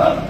Huh?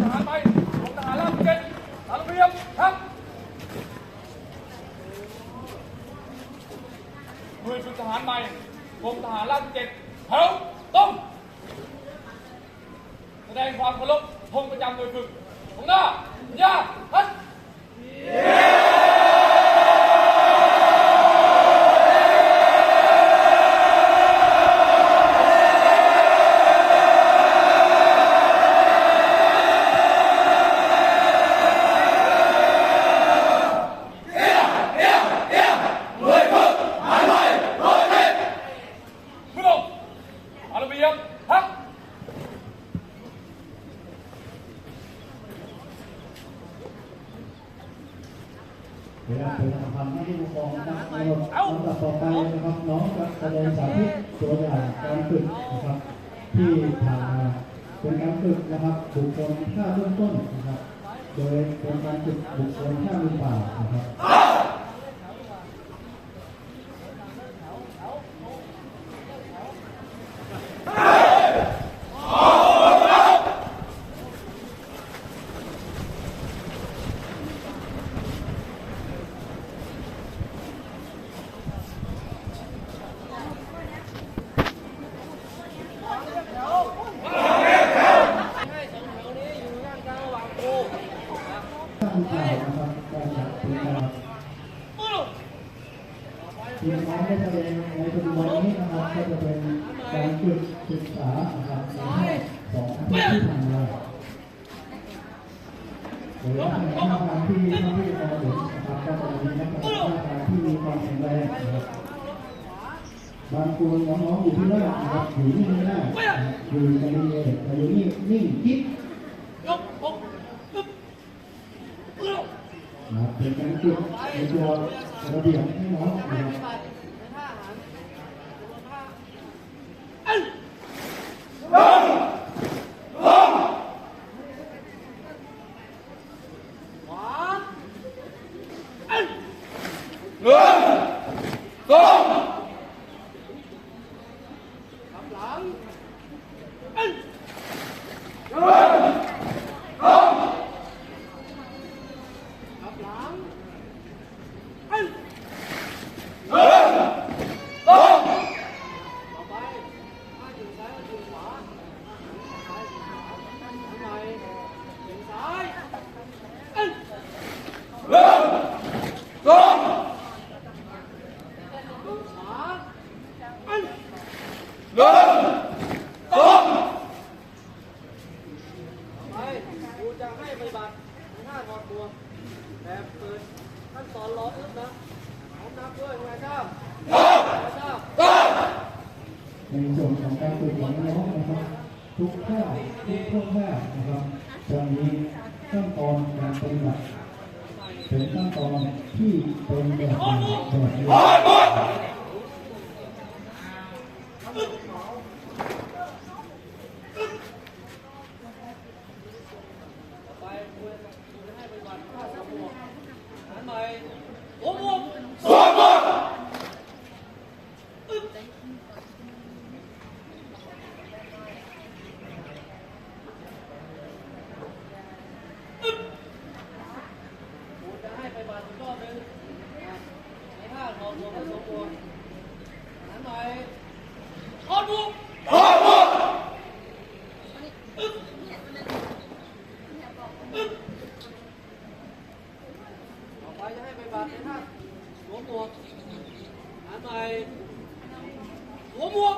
ทหารไปลงทหารราบเจ็ดตามระเบียบครับ หน่วยฝึกทหารใหม่กรมทหารราบเจ็ดแถวต้อง แสดงความเคารพธงประจำหน่วยฝึกของหน้าย่าทัด มือลงอาระเบียบทัก เวลาเป็นทำหน้ที่ผู้กองนะครับลำดับต่อไปนะครับน้องจะแสดงสาธิตตัวอย่างการฝึกนะครับ ที่ผ่านมาเป็นการฝึกนะครับบุคคลท่าเริ่มต้นนะครับ โดยเป็นการฝึกบุคคลท่ามือเปล่านะครับ ท่ามือเปล่านะครับก็จะเป็นการ ทีมน้องได้แสดงในปัจจุบันนี้นะครับก็จะเป็นการฝึกศึกษานะครับของที่ผ่านมาโดยนักแสดงทางที่ท่านที่มองเห็นะครับก็จะมีนักแสดงทางที่มีความแข็งแรงนะครับบางคนน้องๆอยู่ที่นั่นนะครับอยู่นิ่งไม่ได้นอยู่กันเองแต่อยู่นี่นิ่งกิ๊บ ยกอกปึ๊บมือลง นะครับเป็นการฝึกในตัวระเบียบให้น้องนะครับหนึ่งสอง ไปครูจะให้ปฏิบัติหน้าถอดตัวแบบเปิดขั้นตอนรออึ๊บนะพร้อมนับด้วยมือทราบมือทราบ ในส่วนของการฝึกของน้องนะครับ ทุกท่า ทุกท่วงท่านะครับจะมีขั้นตอนการปฏิบัติเป็นขั้นตอนที่เป็นแบบอย่างแบบนี้ต่อไปครูครูจะให้ปฏิบัติท่าสามหมวกหันใหมโอ้โหมวกครูจะให้ปฏิบัติอีกรอบหนึงนะในท่าถอดหมวกและสวมหมวกหันใหม่ ถอดหมวก ต่อไปจะให้ไปบัตรในท่าสวมหมวกหันใหม่สวมหมวก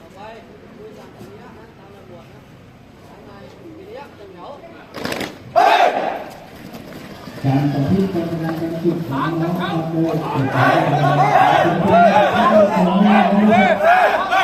ต่อไปคุยสั่งวิริยะนะตามระบวนะหันใหม่วิริยะจังเหนียว การต่อที่กำลังการฝึกของน้องครับโดยการแสดงการฝึกของน้องครับ